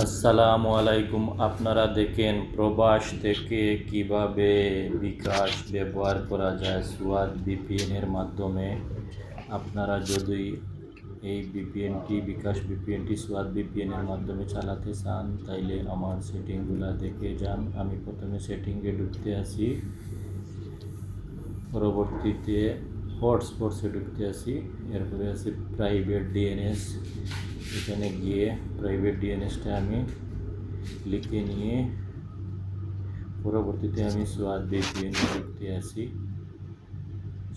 আসসালামু আলাইকুম। আপনারা দেখেন প্রবাস থেকে কীভাবে বিকাশ ব্যবহার করা যায় সুয়াদ বিপিএনের মাধ্যমে। আপনারা যদি এই বিপিএনটি, বিকাশ বিপিএনটি, সুয়াদ বিপিএনের মাধ্যমে চালাতে চান, তাইলে আমার সেটিংগুলো দেখে যান। আমি প্রথমে সেটিংয়ে ঢুকতে আসি পরবর্তীতে হটস্পটসে ঢুকতে আসি এরপরে আছে প্রাইভেট ডিএনএস। এখানে গিয়ে প্রাইভেট ডিএনএসটা আমি লিখে নিয়ে পরবর্তীতে আমি সোয়াদ বিপিএনে ঢুকতে আসি।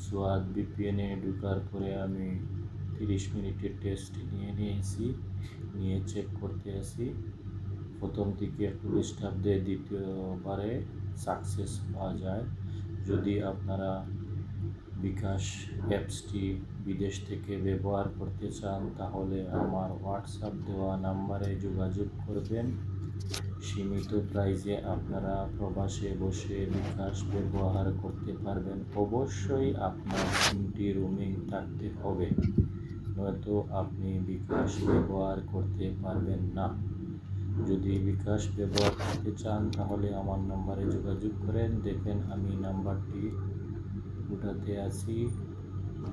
সোয়াদ বিপিএনে ঢুকার পরে আমি তিরিশ মিনিটের টেস্ট নিয়ে নিয়েছি, নিয়ে চেক করতে আসি। প্রথম দিকে ডিস্টার্ব দেয়, দ্বিতীয়বারে সাকসেস পাওয়া যায়। যদি আপনারা বিকাশ অ্যাপসটি বিদেশ থেকে ব্যবহার করতে চান, তাহলে আমার হোয়াটসঅ্যাপ দেওয়া নাম্বারে যোগাযোগ করবেন। সীমিত প্রাইজে আপনারা প্রবাসে বসে বিকাশ ব্যবহার করতে পারবেন। অবশ্যই আপনার সিমটি রুমিং থাকতে হবে, নয়তো আপনি বিকাশ ব্যবহার করতে পারবেন না। যদি বিকাশ ব্যবহার করতে চান, তাহলে আমার নাম্বারে যোগাযোগ করেন। দেখেন, আমি নাম্বারটি উঠাতে আসি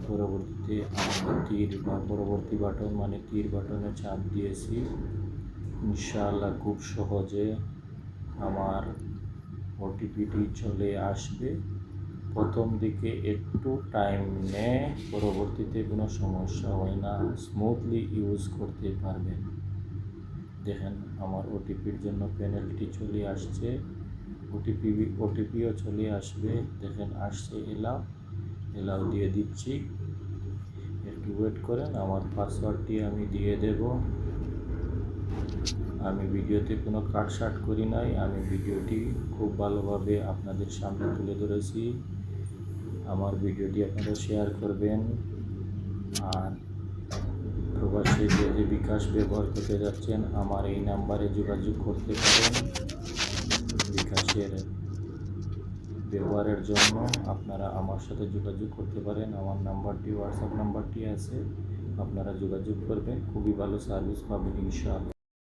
পরবর্তীতে আমি তীর বা পরবর্তী বাটন মানে তীর বাটনে চাপ দিয়েছি। ইনশাআল্লাহ খুব সহজে আমার ওটিপিটি চলে আসবে। প্রথম দিকে একটু টাইম নেয় পরবর্তীতে কোনো সমস্যা হয় না স্মুথলি ইউজ করতে পারবেন। দেখেন আমার ওটিপির জন্য পেনাল্টি চলে আসছে। ওটিপি ওটিপিও চলে আসবে। দেখেন, আসছে এলাও। এলাও দিয়ে দিচ্ছি। একটু ওয়েট করেন, আমার পাসওয়ার্ডটি আমি দিয়ে দেব। আমি ভিডিওতে কোনো কাটসাট করি নাই। আমি ভিডিওটি খুব ভালোভাবে আপনাদের সামনে তুলে ধরেছি। আমার ভিডিওটি আপনারা শেয়ার করবেন। আর প্রবাসী যে বিকাশ ব্যবহার করতে যাচ্ছেন, আমার এই নাম্বারে যোগাযোগ করতে পারেন। বিকাশের ব্যবহারের জন্য আপনারা আমার সাথে যোগাযোগ করতে পারেন। আমার নাম্বারটি হোয়াটসঅ্যাপ নাম্বারটি আছে। আপনারা যোগাযোগ করবেন। খুবই ভালো সার্ভিস পাবেন, ইনশাআল্লাহ।